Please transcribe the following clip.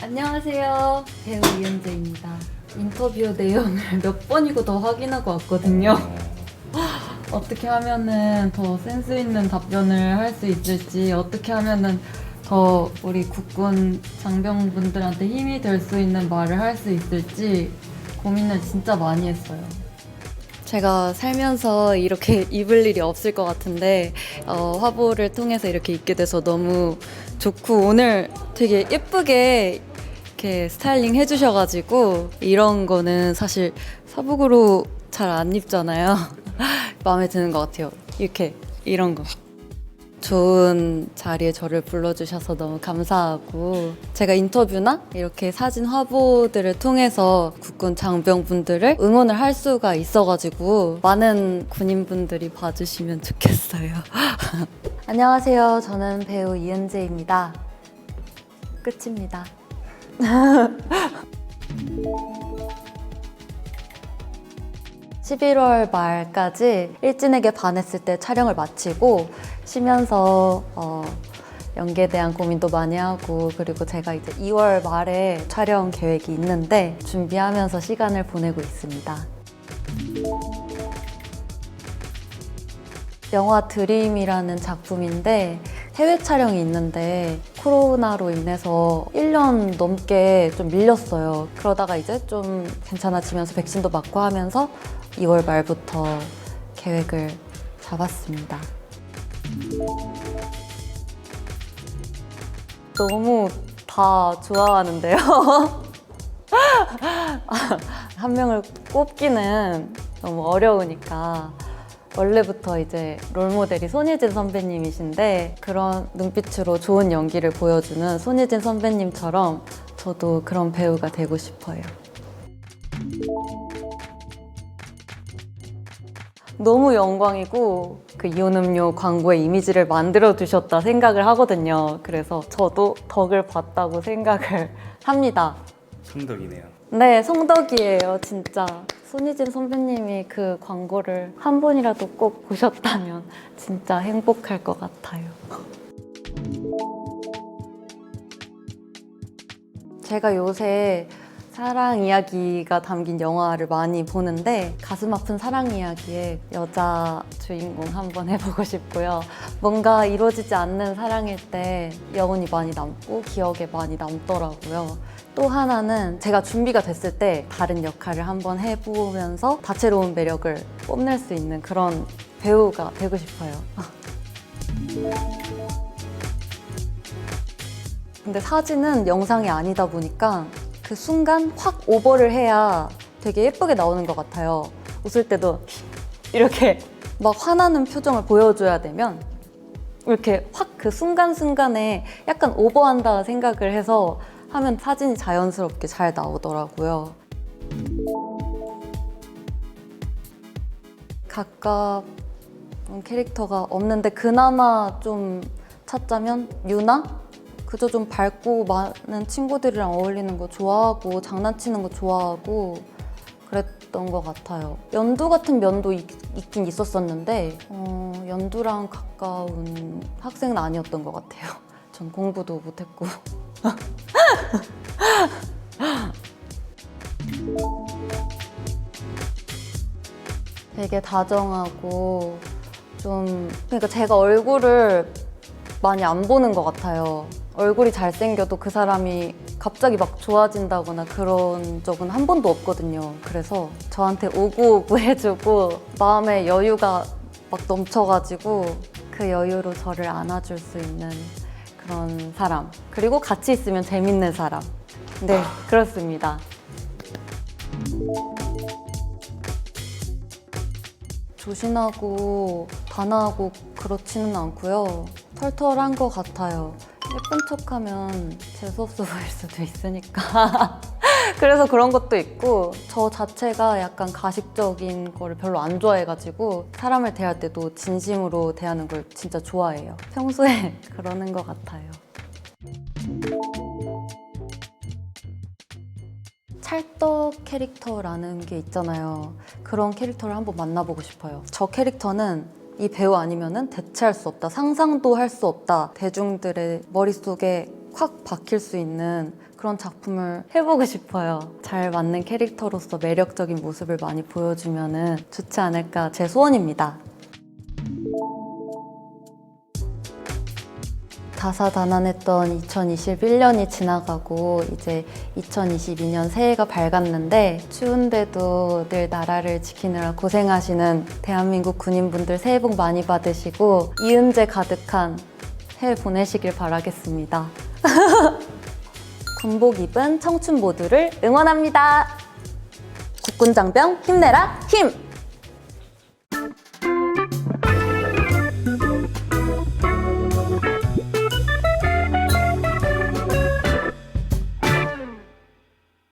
안녕하세요. 배우 이은재입니다. 인터뷰 내용을 몇 번이고 더 확인하고 왔거든요. 어떻게 하면은 더 센스 있는 답변을 할 수 있을지, 어떻게 하면은 더 우리 국군 장병분들한테 힘이 될 수 있는 말을 할 수 있을지 고민을 진짜 많이 했어요. 제가 살면서 이렇게 입을 일이 없을 것 같은데 어, 화보를 통해서 이렇게 입게 돼서 너무 좋고 오늘 되게 예쁘게 이렇게 스타일링 해주셔가지고 이런 거는 사실 사복으로 잘 안 입잖아요. 마음에 드는 것 같아요. 이렇게 이런 거. 좋은 자리에 저를 불러주셔서 너무 감사하고 제가 인터뷰나 이렇게 사진 화보들을 통해서 국군 장병분들을 응원을 할 수가 있어가지고 많은 군인분들이 봐주시면 좋겠어요. 안녕하세요. 저는 배우 이은재입니다. 끝입니다. 11월 말까지 일진에게 반했을 때 촬영을 마치고 쉬면서 어, 연기에 대한 고민도 많이 하고 그리고 제가 이제 2월 말에 촬영 계획이 있는데 준비하면서 시간을 보내고 있습니다. 영화 드림이라는 작품인데 해외 촬영이 있는데 코로나로 인해서 1년 넘게 좀 밀렸어요. 그러다가 이제 좀 괜찮아지면서 백신도 맞고 하면서 2월 말부터 계획을 잡았습니다. 너무 다 좋아하는데요. 한 명을 꼽기는 너무 어려우니까 원래부터 이제 롤모델이 손예진 선배님이신데 그런 눈빛으로 좋은 연기를 보여주는 손예진 선배님처럼 저도 그런 배우가 되고 싶어요. 너무 영광이고 그 이온음료 광고의 이미지를 만들어 주셨다 생각을 하거든요. 그래서 저도 덕을 봤다고 생각을 합니다. 성덕이네요. 네, 성덕이에요, 진짜. 손희진 선배님이 그 광고를 한 번이라도 꼭 보셨다면 진짜 행복할 것 같아요. 제가 요새 사랑 이야기가 담긴 영화를 많이 보는데 가슴 아픈 사랑 이야기에 여자 주인공 한번 해보고 싶고요. 뭔가 이루어지지 않는 사랑일 때 여운이 많이 남고 기억에 많이 남더라고요. 또 하나는 제가 준비가 됐을 때 다른 역할을 한번 해보면서 다채로운 매력을 뽐낼 수 있는 그런 배우가 되고 싶어요. 근데 사진은 영상이 아니다 보니까 그 순간 확 오버를 해야 되게 예쁘게 나오는 것 같아요. 웃을 때도 이렇게 막 화나는 표정을 보여줘야 되면 이렇게 확 그 순간순간에 약간 오버한다 생각을 해서 하면 사진이 자연스럽게 잘 나오더라고요. 가까운 캐릭터가 없는데 그나마 좀 찾자면 유나? 그저 좀 밝고 많은 친구들이랑 어울리는 거 좋아하고 장난치는 거 좋아하고 그랬던 것 같아요. 연두 같은 면도 있, 긴 있었었는데 어, 연두랑 가까운 학생은 아니었던 것 같아요. 전 공부도 못했고. 되게 다정하고 좀 그러니까 제가 얼굴을 많이 안 보는 것 같아요. 얼굴이 잘생겨도 그 사람이 갑자기 막 좋아진다거나 그런 적은 한 번도 없거든요. 그래서 저한테 오구오구 해주고 마음에 여유가 막 넘쳐가지고 그 여유로 저를 안아줄 수 있는 그런 사람. 그리고 같이 있으면 재밌는 사람. 네, 그렇습니다. 조신하고 단아하고 그렇지는 않고요. 털털한 것 같아요. 예쁜 척하면 재수없어 보일 수도 있으니까. 그래서 그런 것도 있고 저 자체가 약간 가식적인 거를 별로 안 좋아해가지고 사람을 대할 때도 진심으로 대하는 걸 진짜 좋아해요. 평소에 그러는 것 같아요. 찰떡 캐릭터라는 게 있잖아요. 그런 캐릭터를 한번 만나보고 싶어요. 저 캐릭터는 이 배우 아니면은 대체할 수 없다. 상상도 할 수 없다. 대중들의 머릿속에 확 박힐 수 있는 그런 작품을 해보고 싶어요. 잘 맞는 캐릭터로서 매력적인 모습을 많이 보여주면 좋지 않을까 제 소원입니다. 다사다난했던 2021년이 지나가고 이제 2022년 새해가 밝았는데 추운데도 늘 나라를 지키느라 고생하시는 대한민국 군인분들 새해 복 많이 받으시고 이은재 가득한 해외 보내시길 바라겠습니다. 군복 입은 청춘 모두를 응원합니다. 국군 장병 힘내라 힘!